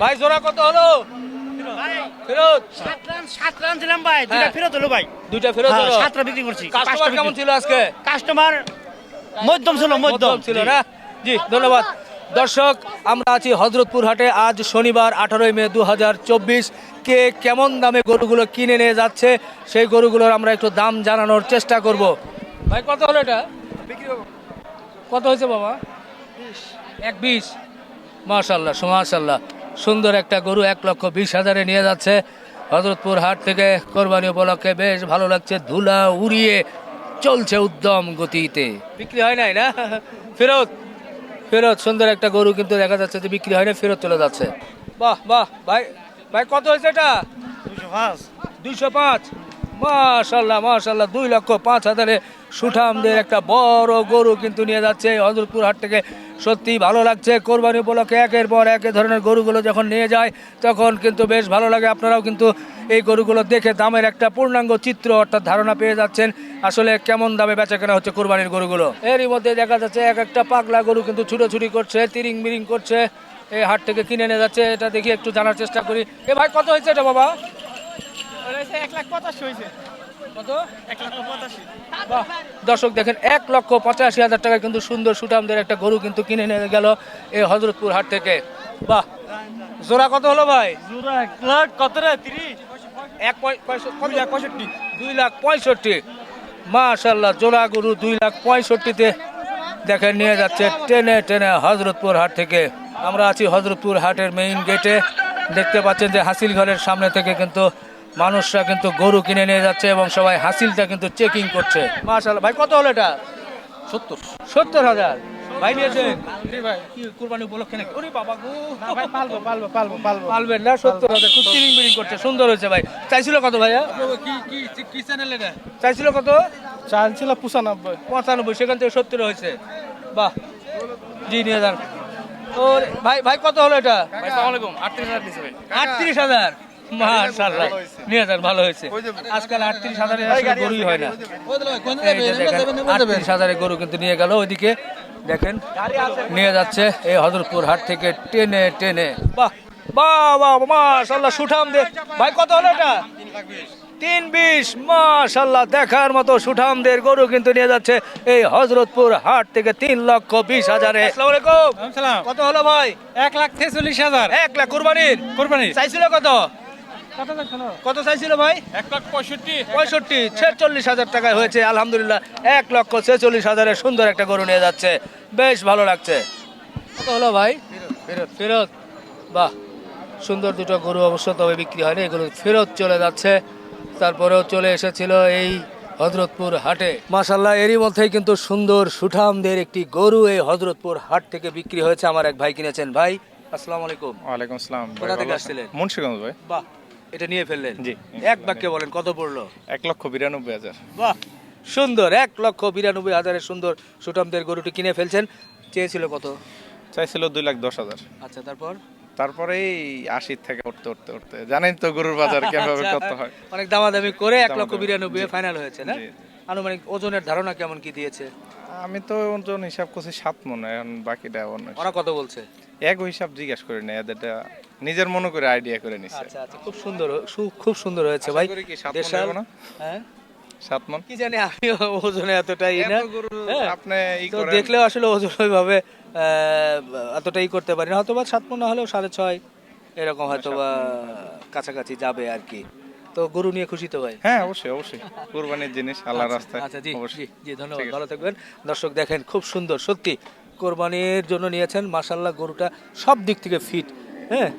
ভাই জোড়া কত হলো? ফেরত। সাত রান সাত রান ছিলাম ভাই। দুইটা হ্যাঁ। ফেরত হলো ভাই। দুইটা ফেরত হ্যাঁ, হলো। সাতটা বিক্রি করছি। কাস্টমার কেমন ছিল আজকে? কাস্টমার মধ্যম ছিল মধ্যম। ছিল না? জি ধন্যবাদ। দর্শক আমরা আছি হজরতপুর হাটে। আজ শনিবার আঠারোই মে দু হাজার চব্বিশ। কে কেমন দামে গরুগুলো কিনে নিয়ে যাচ্ছে সেই গরুগুলোর আমরা একটু দাম জানানোর চেষ্টা করব। ভাই কত হলো এটা? কত হয়েছে বাবা? এক বিশ। মাশাল্লাহ মাশাল্লাহ। সুন্দর একটা গরু এক লক্ষ বিশ হাজারে নিয়ে যাচ্ছে। হজরতপুর হাট থেকে কোরবানি উপলক্ষে বেশ ভালো লাগছে ধুলা উড়িয়ে চলছে উদ্যম গতিতে। বিক্রি হয় নাই না? ফেরত ফেরত সুন্দর একটা গরু কিন্তু দেখা যাচ্ছে যে বিক্রি হয় না ফেরত চলে যাচ্ছে। বাহ বাহ ভাই ভাই কত হয়েছে এটা? দুশো পাঁচ। দুশো পাঁচ। মাশাল্লাহ মাশাল্লাহ দুই লক্ষ পাঁচ হাজারে সুঠামদের একটা বড় গরু কিন্তু নিয়ে যাচ্ছে হজরতপুর হাট থেকে। সত্যি ভালো লাগছে, কোরবানি উপলক্ষে একের পর এক ধরনের গরুগুলো যখন নিয়ে যায়, তখন কিন্তু বেশ ভালো লাগে। আপনারাও কিন্তু এই গরুগুলো দেখে দামের একটা পূর্ণাঙ্গ চিত্র অর্থাৎ ধারণা পেয়ে যাচ্ছেন, আসলে কেমন দামে বেচা কেনা হচ্ছে কোরবানির গরুগুলো। এরই মধ্যে দেখা যাচ্ছে এক একটা পাগলা গরু কিন্তু ছুটোছুটি করছে, তিরিং বিরিং করছে, এই হাট থেকে কিনে নিয়ে যাচ্ছে, এটা দেখি একটু জানার চেষ্টা করি। এ ভাই, কত হয়েছে এটা বাবা? দর্শক দেখেন এক লক্ষ পঁচাশি হাজার টাকা কিন্তু সুন্দর সুটামদের একটা গরু কিন্তু কিনে নিয়ে গেল এই হজরতপুর হাট থেকে। বাহ। জোড়া কত হলো ভাই? এক লাখ কত রে? তিরিশ? এক পঁয়- পঁয়ষ- কত? দুই লাখ পঁয়ষট্টি। মাশাল্লাহ জোড়া গরু দুই লাখ পঁয়ষট্টিতে দেখেন নিয়ে যাচ্ছে টেনে টেনে হজরতপুর হাট থেকে। আমরা আছি হজরতপুর হাটের মেইন গেটে দেখতে পাচ্ছেন যে হাসিল ঘরের সামনে থেকে কিন্তু মানুষরা কিন্তু গরু কিনে নিয়ে যাচ্ছে এবং সবাই হাসিলটা কিন্তু চেকিং করছে। মাশাল্লাহ ভাই কত হলো এটা? সত্তর। সত্তর হাজার। ভাই নিয়েছেন? কি কুরবানি উপলক্ষে নাকি? ওরে বাবা গো। পালবো পালবো পালবো পালবো। পালবেন না সত্তর হাজার। খুব করছে সুন্দর হয়েছে ভাই। চাইছিল কত ভাইয়া? চাইছিল কত? চাইছিল পঁচানব্বই। পঁচানব্বই সেখান থেকে সত্তর হয়েছে। বাহ জি নিয়ে যান। ওর ভাই ভাই কত হলো এটা? আটত্রিশ হাজার আটত্রিশ হাজার। মাশাআল্লাহ। নিয়ে যান ভালো হয়েছে। আজকাল আটত্রিশ হাজারের গরুই হয় না। এই যে দেখেন, আটত্রিশ হাজারের গরু কিন্তু নিয়ে গেল। ওইদিকে দেখেন নিয়ে যাচ্ছে এই হজরতপুর হাট থেকে টেনে টেনে। বাহ বাহ বাহ মাশাল্লাহ সুঠাম দে ভাই কত হলো এটা? তিন বিশ। মাশাল্লাহ দেখার মতো সুঠামদের গরু কিন্তু নিয়ে যাচ্ছে এই হজরতপুর হাট থেকে তিন লক্ষ বিশ হাজারে। আসসালামু আলাইকুম। সালাম কত হলো ভাই? এক লাখ ছেচল্লিশ হাজার। এক লাখ কুরবানির। কোরবানি চাইছিল কত? কত চাইছিল ভাই? এক লাখ পঁয়ষট্টি। পঁয়ষট্টি ছেচল্লিশ হাজার টাকায় হয়েছে আলহামদুলিল্লাহ। এক লক্ষ ছেচল্লিশ হাজারের সুন্দর একটা গরু নিয়ে যাচ্ছে। বেশ ভালো লাগছে। কত হলো ভাই? ফেরত। ফেরত? বাহ সুন্দর দুটো গরু অবশ্য তবে বিক্রি হয়নি এগুলো ফেরত চলে যাচ্ছে। তারপরেও চলে এসেছিল এই হজরতপুর হাটে। মাসাল্লাহ এরই মধ্যেই কিন্তু সুন্দর সুঠামদের একটি গরু এই হজরতপুর হাট থেকে বিক্রি হয়েছে। আমার এক ভাই কিনেছেন। ভাই আসসালামু আলাইকুম। ওয়ালাইকুম আসসালাম। কোথা থেকে আসছিলেন? মুন্সিগঞ্জ ভাই। বাহ এটা নিয়ে ফেললেন? জি। এক বাক্যে বলেন কত পড়ল? এক লক্ষ বিরানব্বই হাজার। বাহ সুন্দর এক লক্ষ বিরানব্বই হাজারের সুন্দর সুটামদের গরুটি কিনে ফেলছেন। চেয়েছিল কত? চাইছিল দুই লাখ দশ হাজার। আচ্ছা তারপর? তারপরে আশির থেকে উঠতে উঠতে উঠতে। জানেন তো গরুর বাজার কীভাবে আচ্ছা, কত হয়। অনেক দামাদামি করে এক লক্ষ বিরানব্বই ফাইনাল হয়েছে না? আনুমানিক ওজনের ধারণা কেমন কি দিয়েছে? আমি তো ওজন হিসাব করছি সাত মনে এখন বাকিটা অন্য ওরা কত বলছে? এক হিসাব জিজ্ঞাসা করি না এদেরটা নিজের মনে করে আইডিয়া করে নিচ্ছে আচ্ছা আচ্ছা খুব সুন্দর সু- খুব সুন্দর হয়েছে ভাই। দেশাল- না? হ্যাঁ? সাত মন? কি জানি আমি ওজনে এতটাই না। হ্যাঁ। আপনি ই তো দেখলেও আসলে ওজন ওইভাবে এতটাই করতে পারি না। হয়তো বা সাত মন না হলেও সাড়ে ছয় এরকম হয়তো বা কাছাকাছি যাবে আর কি তো গরু নিয়ে খুশি তো ভাই? হ্যাঁ অবশ্যই অবশ্যই। কুরবানির জিনিস আল্লাহর রাস্তায়। আচ্ছা জি জি অবশ্যই জি ধন্যবাদ ভালো থাকবেন। দর্শক দেখেন খুব সুন্দর। সত্যি কোরবানির জন্য নিয়েছেন মাসাল্লাহ গরুটা সব দিক থেকে ফিট হ্যাঁ?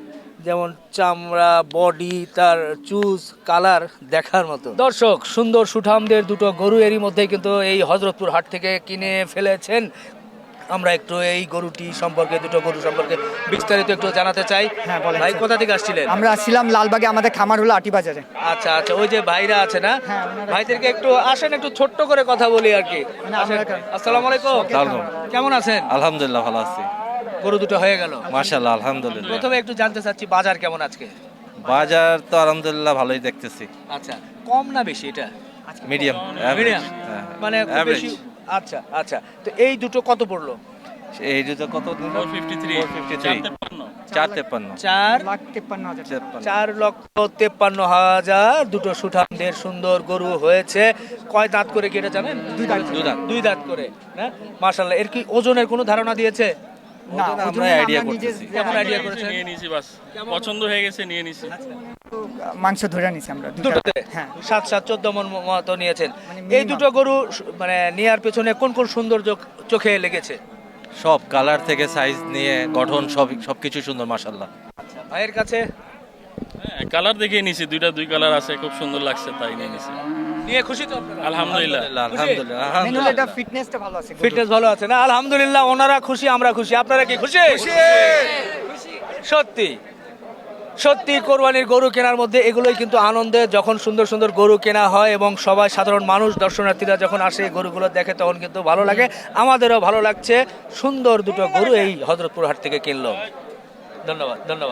যেমন চামড়া বডি তার চুজ কালার দেখার মতো। দর্শক সুন্দর সুঠামদের দুটো গরু এরই মধ্যে কিন্তু এই হজরতপুর হাট থেকে কিনে ফেলেছেন। আমরা একটু এই গরুটি সম্পর্কে দুটো গরু সম্পর্কে বিস্তারিত একটু জানাতে চাই। হ্যাঁ, বলেন, ভাই কোথা থেকে আসছিলেন? আমরা আসছিলাম লালবাগে আমাদের খামার হলো আটি বাজারে। আচ্ছা আচ্ছা ওই যে ভাইরা আছে না? হ্যাঁ, ভাইদেরকে একটু আসেন একটু ছোট্ট করে কথা বলি আর কি। মানে আসসালামু আলাইকুম। কেমন আছেন? আলহামদুলিল্লাহ ভালো আছি। গরু দুটো হয়ে গেল। মাশাল্লাহ আলহামদুলিল্লাহ। প্রথমে একটু জানতে চাচ্ছি বাজার কেমন আজকে? বাজার তো আলহামদুলিল্লাহ ভালোই দেখতেছি। আচ্ছা কম না বেশি এটা? মিডিয়াম মিডিয়াম মানে বেশি আচ্ছা আচ্ছা। তো এই দুটো কত পড়ল? এই দুটো কত দিল 453 453 চার তেপ্পান্ন। চার লাখ তেপ্পান্ন হাজার চার লক্ষ তেপ্পান্ন হাজার। দুটো সুঠামদের সুন্দর গরু হয়েছে। কয় দাঁত করে কেটে জানেন দুই দাঁত। দুই দাঁত। দুই দাঁত করে হ্যাঁ মাশাল্লাহ এর কি ওজনের কোনো ধারণা দিয়েছে? না আমরা নিজে করতেছি। কেমন আইডিয়া করেছেন? নিয়ে নিছি বাস। পছন্দ হয়ে গেছে নিয়ে নিছি। মাংস ধরে নিছি আমরা দুটোতে? হ্যাঁ। সাত সাত চোদ্দ মন মতো নিয়েছেন। মানে এই দুটো গরু মানে নেয়ার পেছনে কোন কোন সৌন্দর্য চোখে লেগেছে? সব কালার থেকে সাইজ নিয়ে গঠন সব সবকিছু সুন্দর মাশাল্লাহ ভাইয়ের কাছে? হ্যাঁ কালার দেখে নিছি। দুইটা দুই কালার আছে খুব সুন্দর লাগছে তাই নিয়ে নিছি। নিয়ে খুশি তো আপনারা? আলহামদুলিল্লাহ আলহামদুলিল্লাহ এটা ফিটনেসটা ভালো আছে ফিটনেস ভালো আছে। না আলহামদুলিল্লাহ ওনারা খুশি আমরা খুশি। আপনারা কি খুশি? সত্যি। সত্যি কোরবানির গরু কেনার মধ্যে এগুলোই কিন্তু আনন্দে যখন সুন্দর সুন্দর গরু কেনা হয় এবং সবাই সাধারণ মানুষ দর্শনার্থীরা যখন আসে গরুগুলো দেখে তখন কিন্তু ভালো লাগে। আমাদেরও ভালো লাগছে। সুন্দর দুটো গরু এই হজরতপুর হাট থেকে কিনলো। ধন্যবাদ ধন্যবাদ।